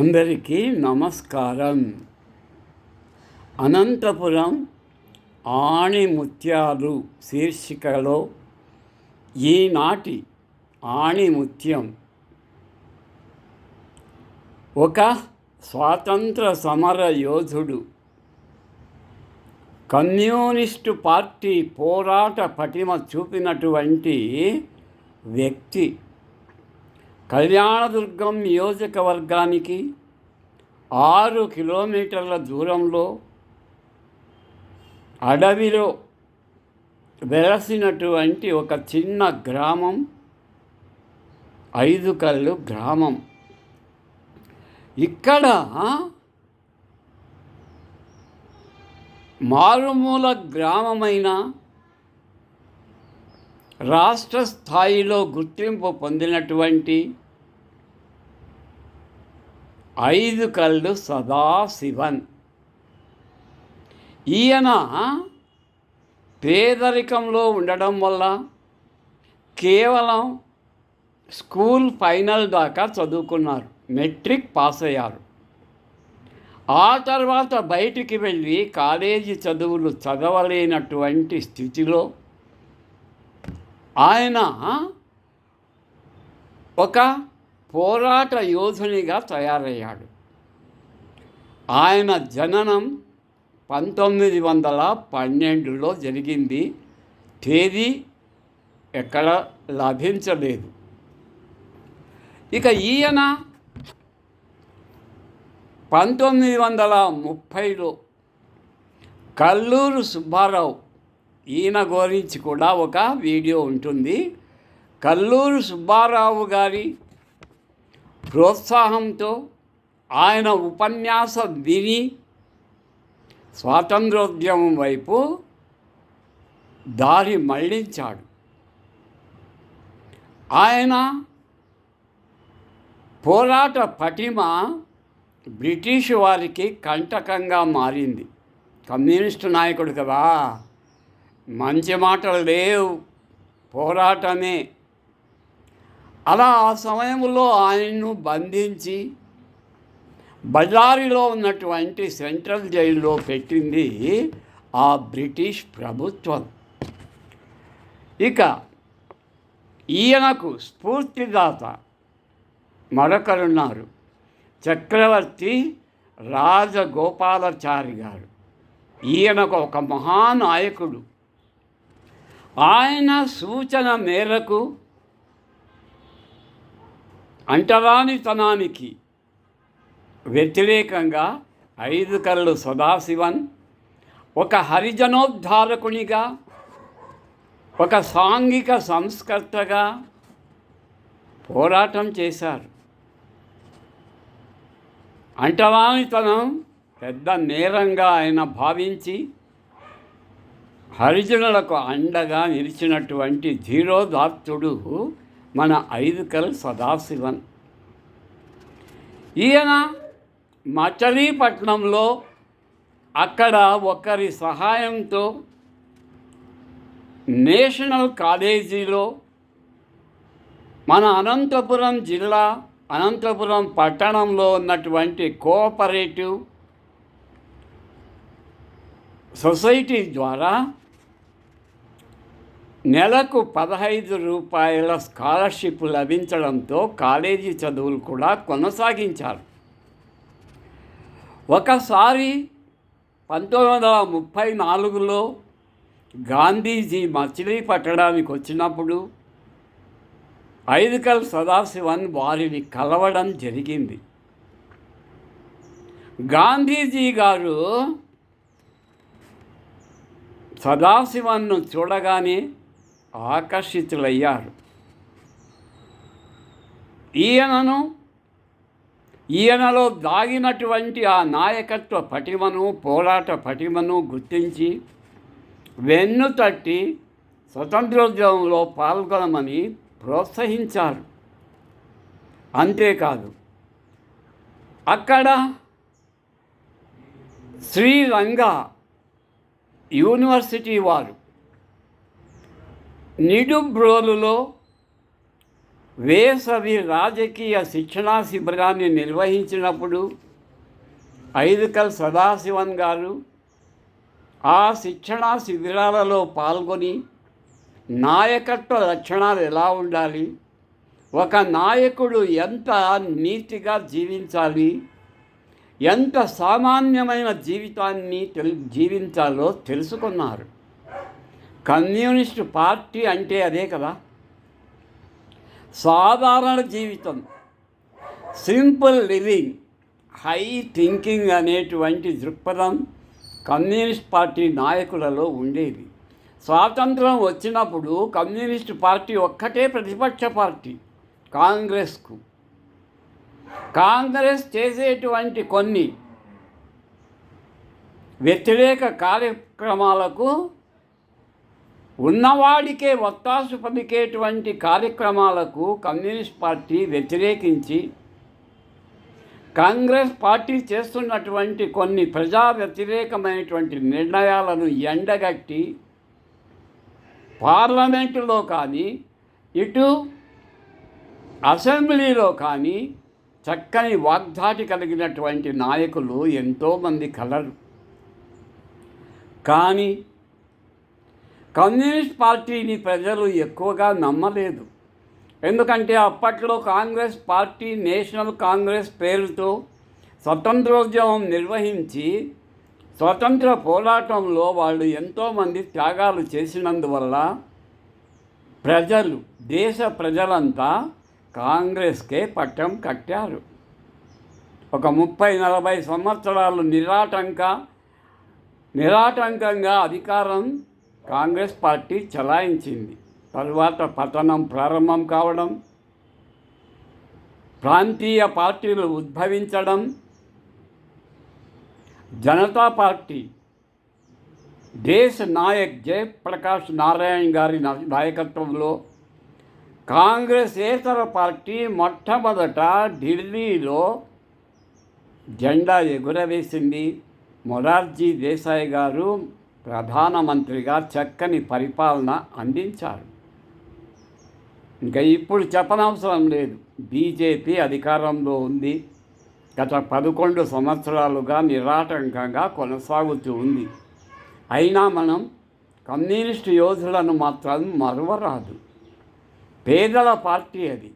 అందరికీ నమస్కారం. అనంతపురం ఆణిముత్యాలు శీర్షికలో ఈనాటి ఆణిముత్యం ఒక స్వాతంత్ర సమర యోధుడు కమ్యూనిస్టు పార్టీ పోరాట పటిమ చూపినటువంటి వ్యక్తి. కళ్యాణదుర్గం నియోజకవర్గానికి ఆరు కిలోమీటర్ల దూరంలో అడవిలో వెలసినటువంటి ఒక చిన్న గ్రామం ఐదు కళ్ళు గ్రామం. ఇక్కడ మారుమూల గ్రామమైన రాష్ట్ర స్థాయిలో గుర్తింపు పొందినటువంటి ఐదు కళ్ళు సదాశివన్. ఈయన పేదరికంలో ఉండడం వల్ల కేవలం స్కూల్ ఫైనల్ దాకా చదువుకున్నారు మెట్రిక్ పాస్ అయ్యారు. ఆ తర్వాత బయటికి వెళ్ళి కాలేజీ చదువులు చదవలేనటువంటి స్థితిలో ఆయన ఒక పోరాట యోధునిగా తయారయ్యాడు. ఆయన జననం పంతొమ్మిది వందల పన్నెండులో జరిగింది. తేదీ ఎక్కడ లభించలేదు. ఇక ఈయన పంతొమ్మిది వందల ముప్పైలో కల్లూరు సుబ్బారావు ఈయన గురించి కూడా ఒక వీడియో ఉంటుంది. కల్లూరు సుబ్బారావు గారి ప్రోత్సాహంతో ఆయన ఉపన్యాసం విని స్వాతంత్రోద్యమం వైపు దారి మళ్ళించాడు. ఆయన పోరాట పటిమ బ్రిటిష్ వారికి కంటకంగా మారింది. కమ్యూనిస్టు నాయకుడు కదా. మంచి మాటలు లేవు. పోరాటమే అలా ఆ సమయంలో ఆయన్ను బంధించి బజారిలో ఉన్నటువంటి సెంట్రల్ జైల్లో పెట్టింది ఆ బ్రిటిష్ ప్రభుత్వం. ఇక ఈయనకు స్ఫూర్తిదాత మరొకరున్నారు చక్రవర్తి రాజగోపాలచారి గారు. ఈయనకు ఒక మహానాయకుడు. ఆయన సూచన మేరకు అంటరానితనానికి వ్యతిరేకంగా ఐదు కళ్ళు సదాశివన్ ఒక హరిజనోద్ధారకునిగా ఒక సాంఘిక సంస్కర్తగా పోరాటం చేశారు. అంటరానితనం పెద్ద నేరంగా ఆయన భావించి హరిజనులకు అండగా నిలిచినటువంటి ధీరోదాత్తుడు మన ఐదుకల్ సదాశివన్. ఈయన మచిలీపట్నంలో అక్కడ ఒకరి సహాయంతో నేషనల్ కాలేజీలో మన అనంతపురం జిల్లా అనంతపురం పట్టణంలో ఉన్నటువంటి కోఆపరేటివ్ సొసైటీ ద్వారా నెలకు పదహైదు రూపాయల స్కాలర్షిప్ లభించడంతో కాలేజీ చదువులు కూడా కొనసాగించారు. ఒకసారి పంతొమ్మిది వందల ముప్పై నాలుగులో గాంధీజీ మచిలీపట్టడానికి వచ్చినప్పుడు ఐదుకల్ సదాశివన్ వారిని కలవడం జరిగింది. గాంధీజీ గారు సదాశివన్ను చూడగానే ఆకర్షితులయ్యారు. ఈయనను ఈయనలో దాగినటువంటి ఆ నాయకత్వ పటిమను పోరాట పటిమను గుర్తించి వెన్ను తట్టి స్వతంత్రోద్యమంలో పాల్గొనమని ప్రోత్సహించారు. అంతేకాదు అక్కడ శ్రీరంగ యూనివర్సిటీ వారు నిడుబ్రోలులో వేసవి రాజకీయ శిక్షణా శిబిరాన్ని నిర్వహించినప్పుడు ఐదుకల్ సదాశివన్ గారు ఆ శిక్షణా శిబిరాలలో పాల్గొని నాయకత్వ లక్షణాలు ఎలా ఉండాలి? ఒక నాయకుడు ఎంత నీతిగా జీవించాలి? ఎంత సామాన్యమైన జీవితాన్ని తెలి జీవించాలో తెలుసుకున్నారు. కమ్యూనిస్ట్ పార్టీ అంటే అదే కదా. సాధారణ జీవితం. సింపుల్ లివింగ్ హై థింకింగ్ అనేటువంటి దృక్పథం కమ్యూనిస్ట్ పార్టీ నాయకులలో ఉండేది. స్వాతంత్రం వచ్చినప్పుడు కమ్యూనిస్ట్ పార్టీ ఒక్కటే ప్రతిపక్ష పార్టీ కాంగ్రెస్కు. కాంగ్రెస్ చేసేటువంటి కొన్ని వ్యతిరేక కార్యక్రమాలకు ఉన్నవాడికే ఒత్తాసు పలికేటువంటి కార్యక్రమాలకు కమ్యూనిస్ట్ పార్టీ వ్యతిరేకించి కాంగ్రెస్ పార్టీ చేస్తున్నటువంటి కొన్ని ప్రజా వ్యతిరేకమైనటువంటి నిర్ణయాలను ఎండగట్టి పార్లమెంటులో కానీ ఇటు అసెంబ్లీలో కానీ చక్కని వాగ్దాటి కలిగినటువంటి నాయకులు ఎంతోమంది కలరు. కానీ కమ్యూనిస్ట్ పార్టీని ప్రజలు ఎక్కువగా నమ్మలేదు. ఎందుకంటే అప్పట్లో కాంగ్రెస్ పార్టీ నేషనల్ కాంగ్రెస్ పేరుతో స్వతంత్రోద్యమం నిర్వహించి స్వతంత్ర పోరాటంలో వాళ్ళు ఎంతోమంది త్యాగాలు చేసినందువల్ల ప్రజలు దేశ ప్రజలంతా కాంగ్రెస్కే పట్టం కట్టారు. ఒక ముప్పై నలభై సంవత్సరాలు నిరాటంక నిరాటంకంగా అధికారం కాంగ్రెస్ పార్టీ చలాయించింది. తరువాత పతనం ప్రారంభం కావడం ప్రాంతీయ పార్టీలు ఉద్భవించడం జనతా పార్టీ దేశ్ నాయక్ జయప్రకాష్ నారాయణ్ గారి నాయకత్వంలో కాంగ్రెసేతర పార్టీ మొట్టమొదట ఢిల్లీలో జెండా ఎగురవేసింది మొరార్జీ దేశాయ్ గారు. ప్రధానమంత్రిగా చక్కని పరిపాలన అందించారు ఇంకా ఇప్పుడు చెప్పనవసరం లేదు. బీజేపీ అధికారంలో ఉంది. గత పదకొండు సంవత్సరాలుగా నిరాటంకంగా కొనసాగుతూ ఉంది. అయినా మనం కమ్యూనిస్టు యోధులను మాత్రం మరువరాదు. పేదల పార్టీ అది.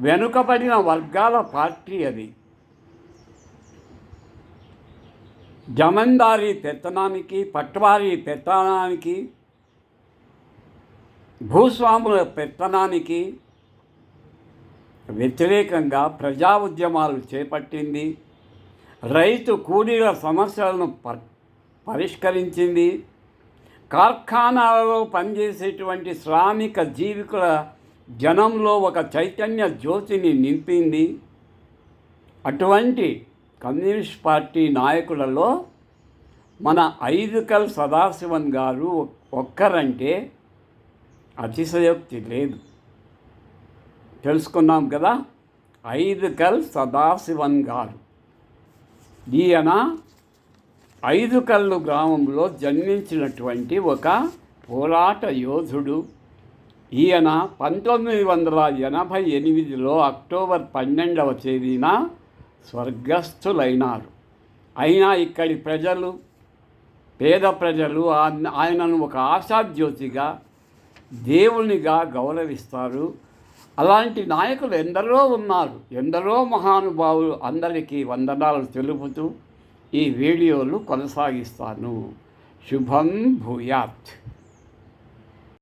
వెనుకబడిన వర్గాల పార్టీ అది. జమందారీ పెత్తనానికి పట్వారీ పెత్తనానికి భూస్వాముల పెత్తనానికి వ్యతిరేకంగా ప్రజా ఉద్యమాలు చేపట్టింది. రైతు కూలీల సమస్యలను ప పరిష్కరించింది. కార్ఖానాలలో పనిచేసేటువంటి శ్రామిక జీవికుల జనంలో ఒక చైతన్య జ్యోతిని నింపింది. అటువంటి కమ్యూనిస్ట్ పార్టీ నాయకులలో మన ఐదుకల్ సదాశివన్ గారు ఒక్కరంటే అతిశయోక్తి లేదు. తెలుసుకున్నాం కదా ఐదుకల్ సదాశివన్ గారు. ఈయన ఐదుకల్లు గ్రామంలో జన్మించినటువంటి ఒక పోరాట యోధుడు. ఈయన పంతొమ్మిది వందల ఎనభై ఎనిమిదిలో అక్టోబర్ పన్నెండవ తేదీన స్వర్గస్థులైనారు. అయినా ఇక్కడి ప్రజలు పేద ప్రజలు ఆయనను ఒక ఆశాజ్యోతిగా దేవునిగా గౌరవిస్తారు. అలాంటి నాయకులు ఎందరో ఉన్నారు. ఎందరో మహానుభావులు అందరికీ వందనాలు తెలుపుతూ ఈ వీడియోలు కొనసాగిస్తాను. శుభం భూయాత్.